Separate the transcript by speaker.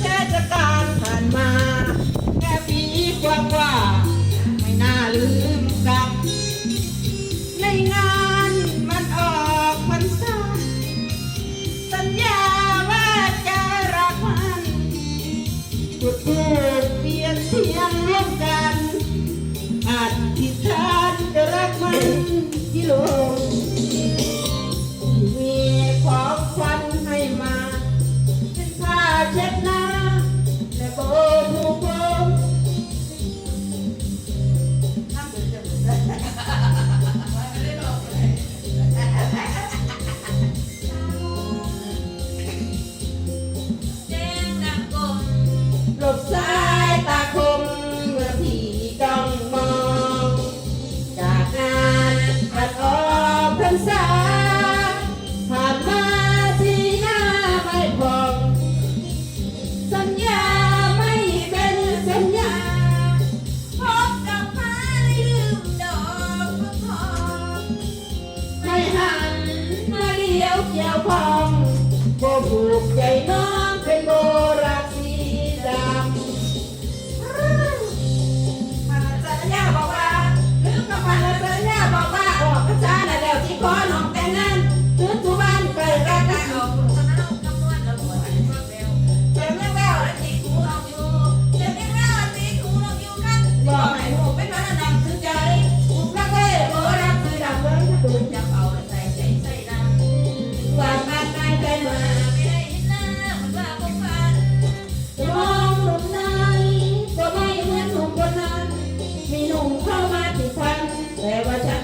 Speaker 1: เทศกาลผ่านมา แค่ปีกว่าว่าๆไม่น่าลืม บสายตาคมเมื่อพี่จ้องมอง จากงานปัดออกพรรษาผ่านมาที่หน้าไม่พองสัญญาไม่เป็นสัญญา
Speaker 2: พบดอกไม้ลืมดอกมะกอกไม่หัน
Speaker 1: มาเลี้ยวเกี่ยวพองบ่ผูกใจน้องเป็นโบ และวัช